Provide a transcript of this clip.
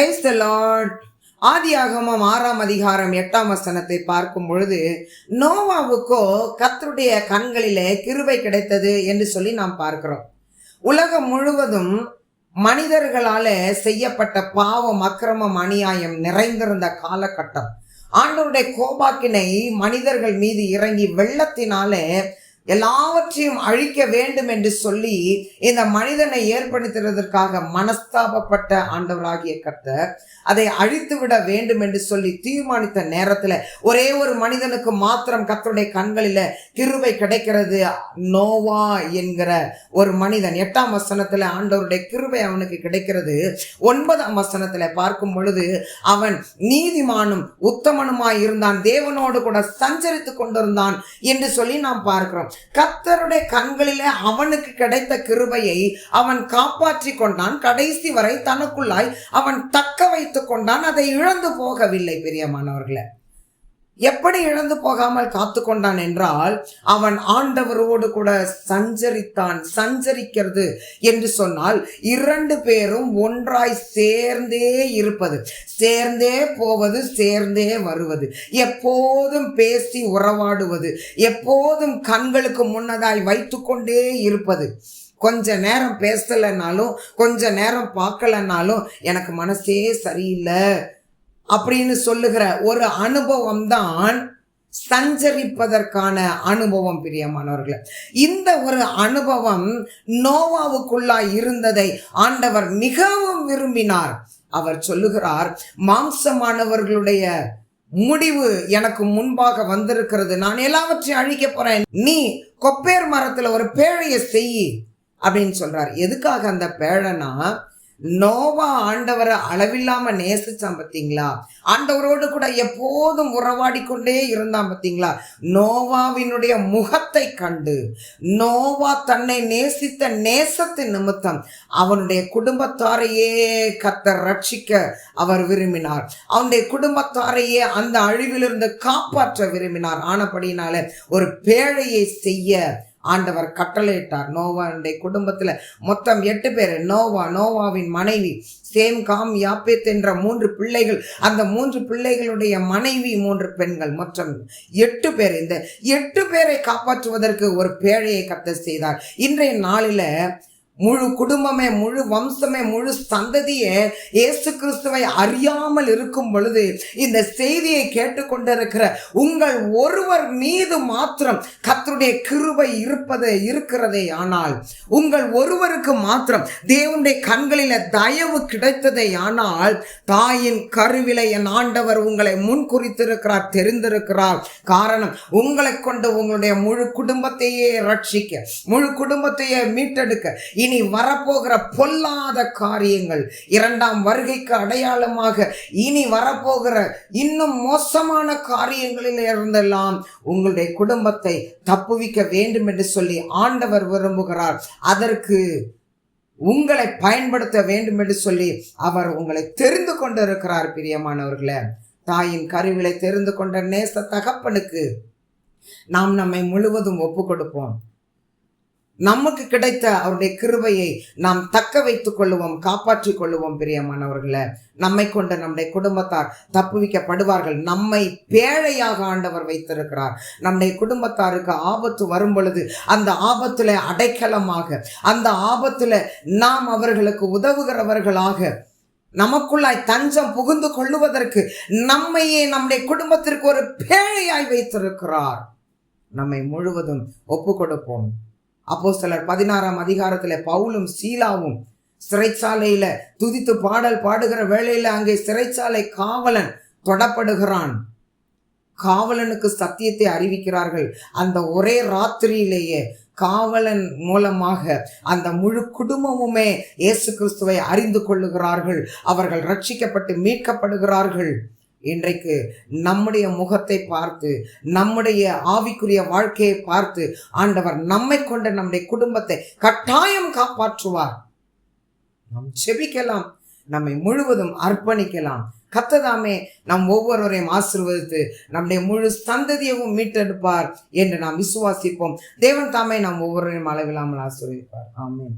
Praise the Lord ஆதியாகமம் ஆறாம் அதிகாரம் எட்டாம் வசனத்தை பார்க்கும் பொழுது நோவாவுக்கோ கத்தருடைய கண்களிலே கிருபை கிடைத்தது என்று சொல்லி நாம் பார்க்கிறோம். உலகம் முழுவதும் மனிதர்களால செய்யப்பட்ட பாவம் அக்கிரமம் அநியாயம் நிறைந்திருந்த காலகட்டம். ஆண்டவருடைய கோபாக்கினை மனிதர்கள் மீது இறங்கி வெள்ளத்தினாலே எல்லாவற்றையும் அழிக்க வேண்டும் என்று சொல்லி இந்த மனிதனை ஏற்படுத்துவதற்காக மனஸ்தாபப்பட்ட ஆண்டவராகிய கர்த்தர் அதை அழித்து விட வேண்டும் என்று சொல்லி தீர்மானித்த நேரத்துல ஒரே ஒரு மனிதனுக்கு மாத்திரம் கத்தருடைய கண்களில கிருவை கிடைக்கிறது. நோவா என்கிற ஒரு மனிதன் எட்டாம் வசனத்துல ஆண்டவருடைய கிருவை அவனுக்கு கிடைக்கிறது. ஒன்பதாம் வசனத்துல பார்க்கும் பொழுது அவன் நீதிமானும் உத்தமனுமாய் இருந்தான். தேவனோடு கூட சஞ்சரித்து கொண்டிருந்தான் என்று சொல்லி நாம் பார்க்கிறோம். கத்தருடைய கண்களிலே அவனுக்கு கிடைத்த கிருபையை அவன் காப்பாற்றி கொண்டான். கடைசி வரை தனக்குள்ளாய் அவன் தக்க வைத்துக் கொண்டான். அதை இழந்து போகவில்லை பிரியமானவர்களை. எப்படி இழந்து போகாமல் காத்து கொண்டான் என்றால் அவன் ஆண்டவரோடு கூட சஞ்சரித்தான் சஞ்சரிக்கிறது என்று சொன்னால் இரண்டு பேரும் ஒன்றாய் சேர்ந்தே இருப்பது சேர்ந்தே போவது சேர்ந்தே வருவது எப்போதும் பேசி உறவாடுவது எப்போதும் கண்களுக்கு முன்னதாய் வைத்துக்கொண்டே இருப்பது. கொஞ்ச நேரம் பேசலைன்னாலும் கொஞ்ச நேரம் பார்க்கலனாலும் எனக்கு மனசே சரியில்லை. அப்படின்னு சொல்லுகிற ஒரு அனுபவம் தான் சஞ்சரிப்பதற்கான அனுபவம் பிரியமானவர்களே. இந்த ஒரு அனுபவம் நோவாவுக்குள்ளாய் இருந்ததை ஆண்டவர் மிகவும் விரும்பினார். அவர் சொல்லுகிறார் மாம்சமானவர்களுடைய முடிவு எனக்கு முன்பாக வந்திருக்கிறது. நான் எல்லாவற்றையும் அழிக்க போறேன். நீ கொப்பேர் மரத்துல ஒரு பேழையை செய் அப்படின்னு சொல்றார். எதுக்காக அந்த பேழைனா நோவா ஆண்டவரை அளவில்லாம நேசிச்சான் பார்த்தீங்களா ஆண்டவரோடு கூட எப்போதும் உறவாடி கொண்டே இருந்தான் பார்த்தீங்களா நோவாவினுடைய முகத்தை கண்டு நோவா தன்னை நேசித்த நேசத்தின் நிமித்தம் அவனுடைய குடும்பத்தாரையே கத்த ரட்சிக்க அவர் விரும்பினார். அவனுடைய குடும்பத்தாரையே அந்த அழிவிலிருந்து காப்பாற்ற விரும்பினார். ஆனபடினால ஒரு பேழையை செய்ய ஆண்டவர் கட்டளையிட்டார். நோவானுடைய குடும்பத்தில் மொத்தம் எட்டு பேர். நோவா நோவாவின் மனைவி சேம் காம் யாப்பேத் என்ற மூன்று பிள்ளைகள். அந்த மூன்று பிள்ளைகளுடைய மனைவி மூன்று பெண்கள். மொத்தம் எட்டு பேர். இந்த எட்டு பேரை காப்பாற்றுவதற்கு ஒரு பேழையை கத்த செய்தார். இன்றைய நாளில் முழு குடும்பமே முழு வம்சமே முழு சந்ததியே இயேசு கிறிஸ்துவை அறியாமல் இருக்கும் பொழுது இந்த செய்தியை கேட்டுக்கொண்டிருக்கிற உங்கள் ஒருவர் மீது மாத்திரம் கத்தருடைய கிருபை இருப்பது இருக்கிறதே. ஆனால் உங்கள் ஒருவருக்கு மாத்திரம் தேவனுடைய கண்களில தயவு கிடைத்ததே. ஆனால் தாயின் கருவிலை என் ஆண்டவர் உங்களை முன் குறித்திருக்கிறார் தெரிந்திருக்கிறார். காரணம் உங்களை கொண்டு உங்களுடைய முழு குடும்பத்தையே ரட்சிக்க முழு குடும்பத்தையே மீட்டெடுக்க. இனி வரப்போகிற பொல்லாத காரியங்கள் இரண்டாம் வருகைக்கு அடையாளமாக இனி வரப்போகிற இன்னும் மோசமான காரியங்களில் இருந்தெல்லாம் உங்களுடைய குடும்பத்தை தப்புவிக்க வேண்டும் என்று சொல்லி ஆண்டவர் விரும்புகிறார். அதற்கு உங்களை பயன்படுத்த வேண்டும் என்று சொல்லி அவர் உங்களை தெரிந்து கொண்டிருக்கிறார் பிரியமானவர்களே. தாயின் கருவிலை தெரிந்து கொண்ட நேச தகப்பனுக்கு நாம் நம்மை முழுவதும் ஒப்பு கொடுப்போம் நமக்கு கிடைத்த அவருடைய கிருபையை நாம் தக்க வைத்துக் கொள்ளுவோம் காப்பாற்றிக் கொள்ளுவோம் பிரியமானவர்களை. நம்மை கொண்டு நம்முடைய குடும்பத்தார் தப்புவிக்கப்படுவார்கள். நம்மை பேழையாக ஆண்டவர் வைத்திருக்கிறார். நம்முடைய குடும்பத்தாருக்கு ஆபத்து வரும் பொழுது அந்த ஆபத்துல அடைக்கலமாக அந்த ஆபத்துல நாம் அவர்களுக்கு உதவுகிறவர்களாக நமக்குள்ளாய் தஞ்சம் புகுந்து கொள்ளுவதற்கு நம்மையே நம்முடைய குடும்பத்திற்கு ஒரு பேழையாய் வைத்திருக்கிறார். நம்மை முழுவதும் ஒப்பு கொடுப்போம் அப்போ சிலர் பதினாறாம் அதிகாரத்தில் பவுலும் சீலாவும் சிறைச்சாலையில துதித்து பாடல் பாடுகிற வேளையில அங்கே சிறைச்சாலை காவலன் தொடப்படுகிறான். காவலனுக்கு சத்தியத்தை அறிவிக்கிறார்கள். அந்த ஒரே ராத்திரியிலேயே காவலன் மூலமாக அந்த முழு குடும்பமுமே இயேசு கிறிஸ்துவை அறிந்து கொள்ளுகிறார்கள். அவர்கள் ரட்சிக்கப்பட்டு மீட்கப்படுகிறார்கள். இன்றைக்கு நம்முடைய முகத்தை பார்த்து நம்முடைய ஆவிக்குரிய வாழ்க்கையை பார்த்து ஆண்டவர் நம்மை கொண்ட நம்முடைய குடும்பத்தை கட்டாயம் காப்பாற்றுவார். நாம் செபிக்கலாம் நம்மை முழுவதும் அர்ப்பணிக்கலாம். கத்ததாமே நம் ஒவ்வொருவரையும் ஆசிர்வதித்து நம்முடைய முழு சந்ததியவும் மீட்டெடுப்பார் என்று நாம் விசுவாசிப்போம். தேவன் தாமே நாம் ஒவ்வொருவரையும் அளவில்லாமல் ஆசிர்வதிப்பார். ஆமென்.